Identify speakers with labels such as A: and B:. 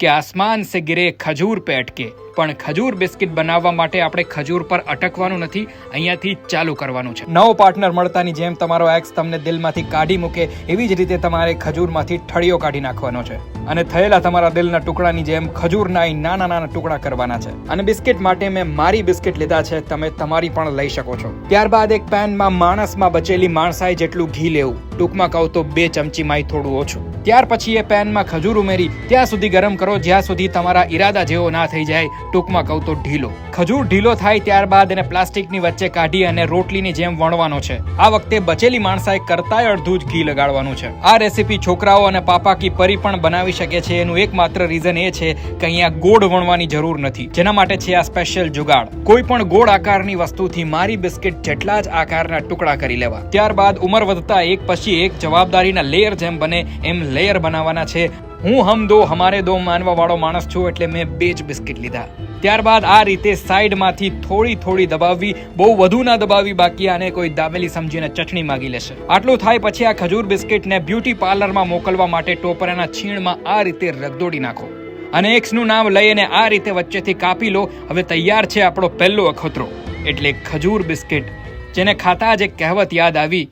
A: કે આસમાન સે ગિરે ખજૂર પે અટકે પણ ખજૂર બિસ્કિટ બનાવવા માટે આપણે ખજૂર પર અટકવાનું નથી, અહીંયાથી ચાલુ કરવાનું છે. નવો પાર્ટનર મળતાની જેમ તમારો એક્સ તમને દિલમાંથી કાઢી મૂકે, એવી જ રીતે તમારે ખજૂરમાંથી ઠળિયો કાઢી નાખવાનો છે. અને થયેલા તમારા દિલના ટુકડાની જેમ ખજૂરના નાના નાના ટુકડા કરવાના છે. અને બિસ્કિટ માટે મેં મારી બિસ્કિટ લીધા છે, તમે તમારી પણ લઈ શકો છો. ત્યારબાદ એક પેનમાં માણસમાં બચેલી માણસાઈ જેટલું ઘી લેવું. ટૂંકમાં કહું તો બે ચમચીમાંય થોડું ઓછું. ત્યાર પછી એ પેનમાં ખજૂર ઉમેરી, ત્યાં સુધી ગરમ કરો, જ્યાં સુધી તમારા ઈરાદા જેવો ના થઈ જાય ટૂંકમાં કહું તો ઢીલો. ખજૂર ઢીલો થાય ત્યારબાદ એને પ્લાસ્ટિકની વચ્ચે કાઢી અને રોટલીની જેમ વણવાનો છે. આ વખતે બચેલી માણસાએ કરતાય અડધું જ ઘી લગાડવાનું છે. આ રેસીપી છોકરાઓ અને પાપા કી પરી પણ બનાવી શકે છે. એનું એકમાત્ર રીઝન એ છે કે અહીંયા ગોળ વણવાની જરૂર નથી. જેના માટે છે આ સ્પેશિયલ જુગાડ. કોઈ પણ ગોળ આકારની વસ્તુથી મારી બિસ્કિટ જેટલા જ આકારના ટુકડા કરી લેવા. ત્યારબાદ ઉંમર વધતા એક પછી એક જવાબદારીના લેયર જેમ બને એમ લેયર બનાવવાના છે. હું હમ દો, હમારે દો માનવા વાળો માણસ છું એટલે મેં બે જ બિસ્કિટ લીધા. ત્યારબાદ આ રીતે સાઈડમાંથી થોડી થોડી દબાવવી, બહુ વધુ ના દબાવવી બાકી આને કોઈ દાબેલી સમજીને ચટણી માગી લેશે. આટલું થાય પછી આ ખજૂર બિસ્કિટને બ્યુટી પાર્લરમાં મોકલવા માટે ટોપરાના છીણમાં આ રીતે રગદોડી નાખો. અને એક્સનું નામ લઈને આ રીતે વચ્ચેથી કાપી લો. હવે તૈયાર છે આપણો પહેલો અખતરો. એટલે ખજૂર બિસ્કિટ, જેને ખાતા જ એક કહેવત યાદ આવી.